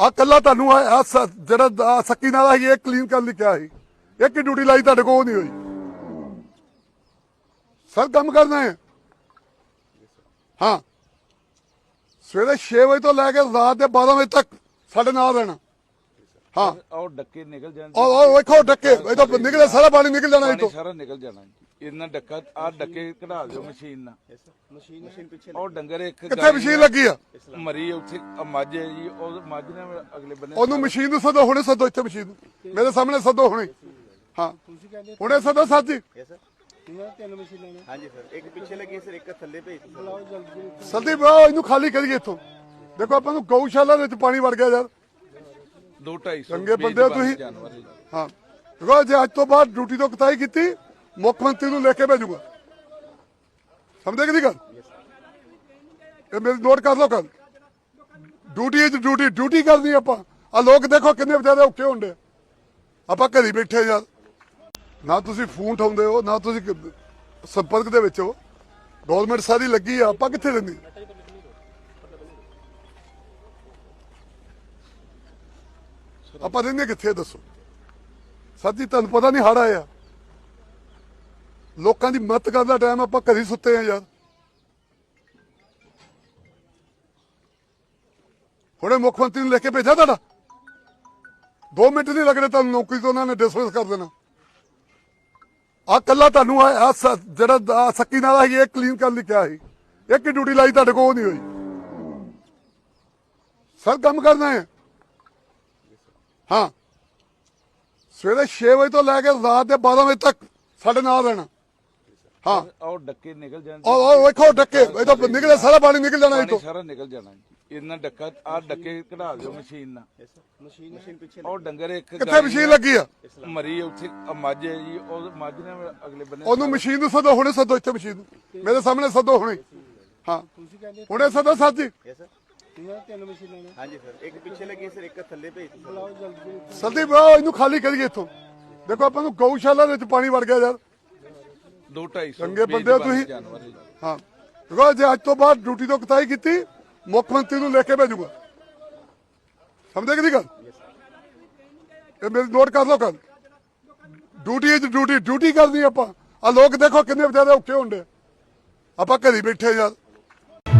ਆ ਕੱਲਾ ਤੁਹਾਨੂੰ ਆ ਜਿਹੜਾ ਆਹ ਸੱਕੀ ਨਾਲਾ ਸੀ ਇਹ ਕਲੀਨ ਕਰਨ ਲਈ ਕਿਹਾ ਸੀ। ਇੱਕ ਹੀ ਡਿਊਟੀ ਲਾਈ ਤੁਹਾਡੇ ਕੋਲ ਉਹ ਨਹੀਂ ਹੋਈ? ਸਰ, ਕੰਮ ਕਰਨਾ ਹੈ। ਹਾਂ। ਸਵੇਰੇ 6 ਵਜੇ ਤੋਂ ਲੈ ਕੇ ਰਾਤ ਦੇ 12 ਵਜੇ ਤੱਕ ਸਾਡੇ ਨਾਲ ਰਹਿਣਾ। ਹਾਂ। ਉਹ ਡੱਕੇ ਨਿਕਲ ਜਾਣ ਵੇਖੋ ਡੱਕੇ। ਇਹ ਤਾਂ ਨਿਕਲੇ ਸਾਰਾ ਪਾਣੀ ਨਿਕਲ ਜਾਣਾ ਇਹ ਪਾਣੀ ਤੋਂ ਸਾਰਾ ਨਿਕਲ ਜਾਣਾ ਜੀ। ਇਹਨਾਂ ਡੱਕਾ ਆ ਡੱਕੇ ਕਢਾ ਦਿਓ ਮਸ਼ੀਨ ਨਾਲ। ਮਸ਼ੀਨ ਮਸ਼ੀਨ ਪਿੱਛੇ ਉਹ ਡੰਗਰ ਇੱਕ ਕਿੱਥੇ ਗਾਈ ਮਸ਼ੀਨ ਲੱਗੀ ਆ? ਮਰੀ ਉੱਥੇ ਆ ਮੱਝ ਹੈ ਜੀ ਉਹ ਮੱਝ ਨੇ ਅਗਲੇ ਬੰਨੇ ਉਹਨੂੰ ਮਸ਼ੀਨ ਨੂੰ ਸਦੋ ਹੁਣੇ ਸਦੋ ਇੱਥੇ ਮਸ਼ੀਨ ਨੂੰ। ਮੇਰੇ ਸਾਹਮਣੇ ਸਦੋ ਹੁਣੇ। ਹਾਂ। ਤੁਸੀਂ ਕਹਿੰਦੇ ਹੁਣੇ ਸਦੋ ਜੀ ਯੈਸ ਸਰ ਇਹਨਾਂ ਤਿੰਨ ਮਸ਼ੀਨਾਂ ਨੇ ਹਾਂਜੀ ਸਰ ਇੱਕ ਪਿੱਛੇ ਲੱਗੀ ਸਰ ਇੱਕ ਥੱਲੇ ਭੇਜ ਦਿੱਤੀ ਬੁਲਾਓ ਜਲਦੀ। ਸੰਦੀਪ ਆਓ ਇਹਨੂੰ ਖਾਲੀ ਕਰੀਏ ਇੱਥੋਂ। ਦੇਖੋ ਆਪਾਂ ਨੂੰ ਗਊਸ਼ਾਲਾ ਦੇ ਵਿੱਚ ਪਾਣੀ ਵੜ ਗਿਆ ਯਾਰ। ਦੋ ਚੰਗੇ ਬੰਦੇ ਹੋ ਤੁਸੀਂ। ਹੈ। ਦੇਖੋ ਜੇ ਅੱਜ ਤੋਂ ਬਾਅਦ ਡਿਊਟੀ ਤੋਂ ਕਤਾਈ ਕੀਤੀ ਮੁੱਖ ਮੰਤਰੀ ਨੂੰ ਲੈ ਕੇ ਭੇਜੂਗਾ। ਸਮਝੇ ਕਿ ਨਹੀਂ ਗੱਲ? ਇਹ ਮੇਰੀ ਨੋਟ ਕਰ ਲਓ ਕੱਲ ਡਿਊਟੀ ਚ ਡਿਊਟੀ ਡਿਊਟੀ ਕਰਨੀ ਆਪਾਂ। ਆ ਲੋਕ ਦੇਖੋ ਕਿੰਨੇ ਵਿਚਾਰੇ ਔਖੇ ਹੁੰਦੇ ਆਪਾਂ ਘਰੀ ਬੈਠੇ ਯਾਰ। ਨਾ ਤੁਸੀਂ ਫੋਨ ਉਠਾਉਂਦੇ ਹੋ ਨਾ ਤੁਸੀਂ ਸੰਪਰਕ ਦੇ ਵਿੱਚ ਹੋ। ਗਵਰਨਮੈਂਟ ਸਾਰੀ ਲੱਗੀ ਆ ਆਪਾਂ ਕਿੱਥੇ ਰਹਿੰਦੇ ਆਪਾਂ ਰਹਿੰਦੇ ਕਿੱਥੇ ਦੱਸੋ? ਸਰ ਜੀ, ਤੁਹਾਨੂੰ ਪਤਾ ਨਹੀਂ ਹੜ ਆਇਆ ਲੋਕਾਂ ਦੀ ਮਦਦ ਕਰਨ ਦਾ ਟਾਈਮ ਆਪਾਂ ਕਦੀ ਸੁੱਤੇ ਆ ਯਾਰ। ਹੁਣੇ ਮੁੱਖ ਮੰਤਰੀ ਨੂੰ ਲਿਖ ਕੇ ਭੇਜਿਆ ਤੁਹਾਡਾ? 2 ਮਿੰਟ ਨਹੀਂ ਲੱਗਣੇ ਤੁਹਾਨੂੰ, ਨੌਕਰੀ ਤੋਂ ਉਹਨਾਂ ਨੇ ਡਿਸਮਿਸ ਕਰ ਦੇਣਾ। ਆ ਕੱਲਾ ਤੁਹਾਨੂੰ ਆ ਜਿਹੜਾ ਸੱਕੀ ਨਾਲ ਸੀ ਇਹ ਕਲੀਨ ਕਰਨ ਲਈ ਕਿਹਾ ਸੀ। ਇੱਕ ਡਿਊਟੀ ਲਾਈ ਤੁਹਾਡੇ ਕੋਲ, ਉਹ ਨਹੀਂ ਹੋਈ। ਸਰ, ਕੰਮ ਕਰਨਾ ਹੈ ਹਾਂ। ਸਵੇਰੇ 6 ਵਜੇ ਤੋਂ ਲੈ ਕੇ ਰਾਤ ਦੇ 12 ਵਜੇ ਤੱਕ ਸਾਡੇ ਨਾਲ ਰਹਿਣਾ। ਹਾਂ। ਉਹ ਡੱਕੇ ਨਿਕਲ ਜਾਣ। ਉਹ ਉਹ ਵੇਖੋ ਡੱਕੇ। ਇਹ ਤਾਂ ਨਿਕਲੇ ਸਾਰਾ ਪਾਣੀ ਨਿਕਲ ਜਾਣਾ ਇਹ ਤੋਂ ਸਾਰਾ ਨਿਕਲ ਜਾਣਾ। ਇਹਨਾਂ ਡੱਕਾ ਆ ਡੱਕੇ ਕਢਾ ਦਿਓ ਮਸ਼ੀਨ ਨਾਲ। ਮਸ਼ੀਨ ਮਸ਼ੀਨ ਪਿੱਛੇ ਉਹ ਡੰਗਰ ਇੱਕ ਕਿੱਥੇ ਮਸ਼ੀਨ ਲੱਗੀ ਆ? ਮਰੀ ਉੱਥੇ ਮੱਝ ਹੈ ਜੀ ਉਹ ਮੱਝ ਨੇ ਅਗਲੇ ਬੰਨੇ ਉਹਨੂੰ ਮਸ਼ੀਨ ਨੂੰ ਸਦੋ ਹੁਣੇ ਸਦੋ ਇੱਥੇ ਮਸ਼ੀਨ ਨੂੰ। ਮੇਰੇ ਸਾਹਮਣੇ ਸਦੋ ਹੁਣੇ। ਹਾਂ। ਤੁਸੀਂ ਕਹਿੰਦੇ ਹੁਣੇ ਸਦੋ ਜੀ ਸਰ ਇਹਨਾਂ ਤਿੰਨ ਮਸ਼ੀਨਾਂ ਨੇ। ਹਾਂਜੀ ਸਰ ਇੱਕ ਪਿੱਛੇ ਲੱਗੀ ਸਰ ਇੱਕ ਥੱਲੇ ਭੇਜ ਦਿੱਤੀ ਬੁਲਾਓ ਜਲਦੀ ਸੰਦੀਪ ਆਓ ਇਹਨੂੰ ਖਾਲੀ ਕਰੀਏ ਇੱਥੋਂ। ਦੇਖੋ ਆਪਾਂ ਨੂੰ ਗਊਸ਼ਾਲਾ ਦੇ ਵਿੱਚ ਪਾਣੀ ਵੜ ਗਿਆ ਯਾਰ। ਦੋ ਢਾਈ ਸੌ ਚੰਗੇ ਬੰਦੇ ਹੋ ਤੁਸੀਂ। ਜਾਨਵਰ ਹੈ। ਦੇਖੋ ਜੇ ਅੱਜ ਤੋਂ ਬਾਅਦ ਡਿਊਟੀ ਤੋਂ ਕਤਾਈ ਕੀਤੀ ਮੁੱਖ ਮੰਤਰੀ ਨੂੰ ਲਿਖ ਕੇ ਭੇਜੂਗਾ। ਸਮਝੇ ਕਿ ਨਹੀਂ ਗੱਲ? ਇਹ ਮੇਰੀ ਨੋਟ ਕਰ ਲਓ ਕੱਲ ਡਿਊਟੀ ਚ ਡਿਊਟੀ। ਡਿਊਟੀ ਕਰਨੀ ਆਪਾਂ। ਆ ਲੋਕ ਦੇਖੋ ਕਿੰਨੇ ਵਿਚਾਰੇ ਔਖੇ ਹੁੰਦੇ ਆਪਾਂ ਘਰੀ ਬੈਠੇ ਯਾਰ।